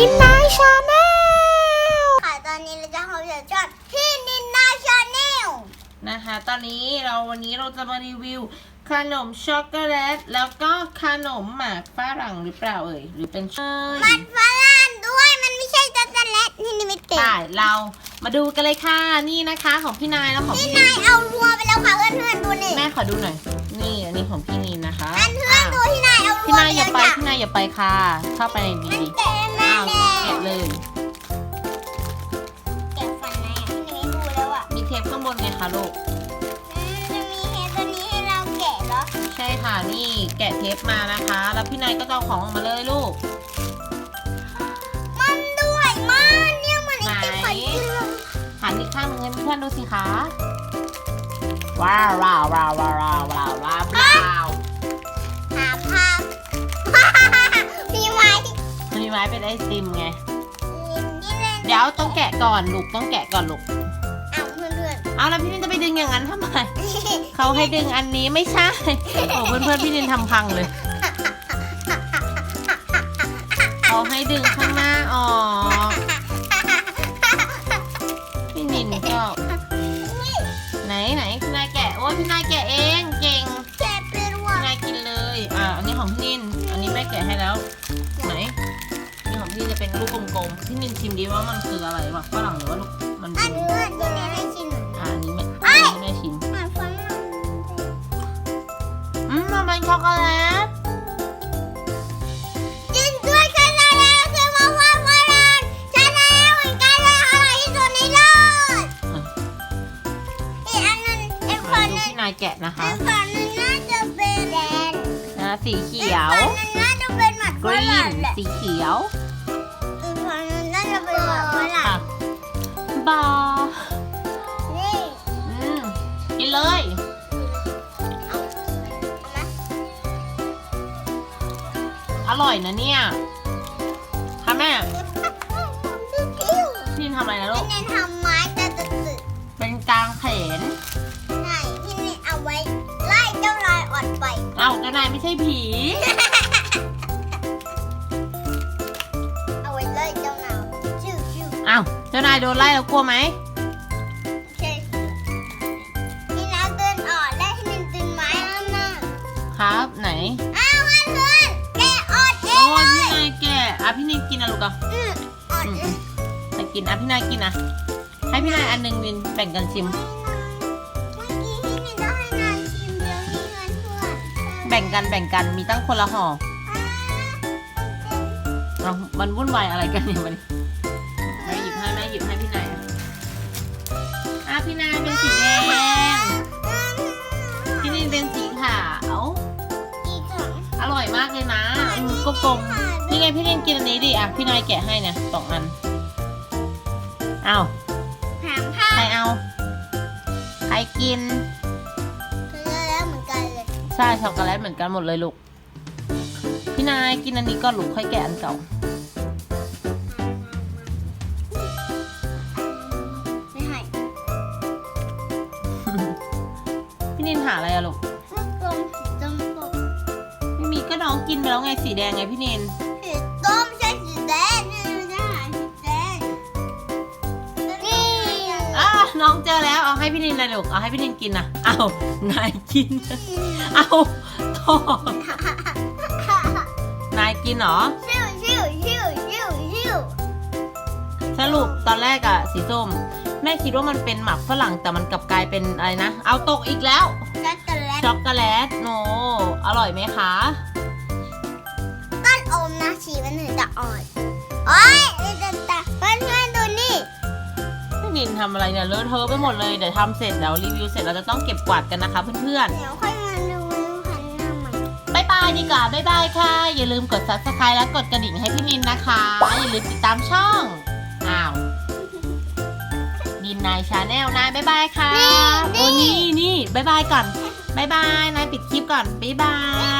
นินนายชาแนลค่ะตอนนี้เราจะทำเดี๋ยวจอดที่นินนาชาแนลนะคะ ตอนนี้เราวันนี้เราจะมารีวิว ขนมช็อกโกแลต แล้วก็ขนมหมากฝรั่งหรือเปล่าเอ่ยหรือเป็นเชยมันฝรั่งด้วยมันไม่ใช่จัตเล็ตนี่นี่ไม่เต็มใช่เรามาดูกันเลยค่ะนี่นะคะของพี่นายแล้วของนี่พี่นายเอารัวไปแล้วค่ะเพื่อนๆดูนี่แม่ขอดูหน่อยนี่อันนี้ของพี่นีนะคะอันเพื่อนดูที่นายเอารัวพี่นายอย่าไปแล้วพี่นายอย่าไปค่ะ เข้าไปในดีมันดีแกะมา อ้าวแล้วแกะเลย แกะฟันไหนอะพี่นี่ดูแล้วอะมีเทปข้างบนไงคะลูก อืมจะมีเฮตัวนี้ให้เราแกะเหรอใช่ค่ะ นี่แกะเทปมานะคะ แล้วพี่นายก็จะเอาของออกมาเลยลูก มันด้วยมันเนี่ยมันไอติมไหนขนมหันอีกข้างหนึงให้เพื่อนๆดูสิคะ ว้าวว้าวว้าวว้าวว้าวว้าวว้าวว้ ไม้เป็นไอติมไง นี่เล่นเดี๋ยวต้องแกะก่อนลูกต้องแกะก่อนลูก เอาเพื่อนเอาแล้วพี่นินจะไปดึงอย่างนั้นทำไมๆเขาให้ดึงอันนี้ไม่ใช่ โอ้เพื่อนๆพี่นินทำพังเลย เขาให้ดึงข้างหน้าออกพี่นินก็ ไหนไหนพี่นายแกะ โอ้ยพี่นายแกะเองเก่ง แกะเป็นว่ะพี่นายกินเลย อ่า อันนี้ของพี่นิน อันนี้แม่แกะให้แล้ว ลูกกลมๆพี่นินชิมดีว่ามันคืออะไรวะฝรั่งหรือว่าลูกมันอัเป็นนเพื่อนที่เล่นให้ชิมหน่อยอ่าอันนี้แม่เอ้อันยนี้แม่ชิมอะฟังหน่อยอืมมันเป็นช็อกโกแลตกินด้วยชาแนลแล้วคือมาว่าฝรั่งชาแนลเหมือนกันเลยอร่อยที่สุดในโลกอีกอันนึงอีกคมานดูนึงพี่นายแกะนะคะอีกคนนึงน่าจะเป็นแดงนะสีเขีอีกยวคนนึงน่าจะเป็นหมัดกฝรีรั่งนแหละสีเขียว บานี่อืมกินเลยเอาเอามาอร่อยนะเนี่ยค่ะแม่กิ้วพี่นินทำอะไรนะลูพี่กเน้นทำไม้จะตึกตึกเป็นกลางแขนใช่พี่เน้นเอาไว้ไล่เจ้าลายอ่อนไป เอ้าเจ้านายไม่ใช่ผี อ้าเจ้านายโดนไล่แล้วกลัวไหมใช่พี่น้าเดินอ่อนและพี่เน้นตึงไม้แล้วนะครับไหนอ้าวเพื่อนเพื่อนแกออดเอโอ้งยเลพี่ยนายแกะอะพี่นินกินนะลูกอะอืมออดอืมเออืงมแต่กินอะพี่นายกินอะให้พี่นายอันหนึ่งนินแบ่งกันชิม เมื่อกี้พี่เน้นต้องให้นายชิมเดี๋ยวนี้เงินเพื่อนแบ่งกันแบ่งกันมีตั้งคนละห่อเอามันวุ่นวายอะไรกันเนี่ยมันแพี่นายเป็นสีแดง พี่นินเป็นสีขาวอีกสองอร่อยมากเลยนะอืมก็กลมนี่ไงพี่นินกินอันนี้ดิอะพี่นายแกะให้เนี่ยสองอัน เอาหางผ้าใครเอา ใครกิน คือแล้วเหมือนกันเลยใช่ช็อกโกแลตเหมือนกันหมดเลยลูก พี่นายกินอันนี้ก่อนลูกค่อยแกะอันเก่า นินหาอะไรอะลูก ลูกกลมสีส้มส้มไม่มีก็น้องกินไปแล้วไงสีแดงไงพี่นินสีส้มใช่สีแดงนี่มันจะหาสีแดงนี่อะน้องเจอแล้วเอาให้พี่นินเลยลูกเอาให้พี่นินกินนะเอานายกิน เอาโทษนายกินเหรอ ชิวชิวชิวชิวชิวสรุปตอนแรกอะสีส้ม แม่คิดว่ามันเป็นหมักฝรั่งแต่มันกลับกลายเป็นอะไรนะ เอาตกอีกแล้ว ช็อกโกแลตช็อกโกแลตโนอร่อยไหมคะ ต้นอมนะสีมันถึงจะอ่อนโอ้ยเดี๋ยวตาเพื่อนเพื่อนดูนี่พี่นินทำอะไรเนี่ยเลอะเทอะไปหมดเลยเดี๋ยวทำเสร็จแล้วรีวิวเสร็จเราจะต้องเก็บกวาดกันนะคะเพื่อนเดี๋ยวค่อยมาดูพันหน้าใหม่ๆบายบายดีกว่าบายบายค่ะ อย่าลืมกด subscribe และกดกระดิ่งให้พี่นินนะคะ อย่าลืมติดตามช่อง อ้าว ดินนายชาแนลนายบายบายค่ะโอ้นี่นี่บายบายก่อนบายบายนายปิดคลิปก่อนบายบาย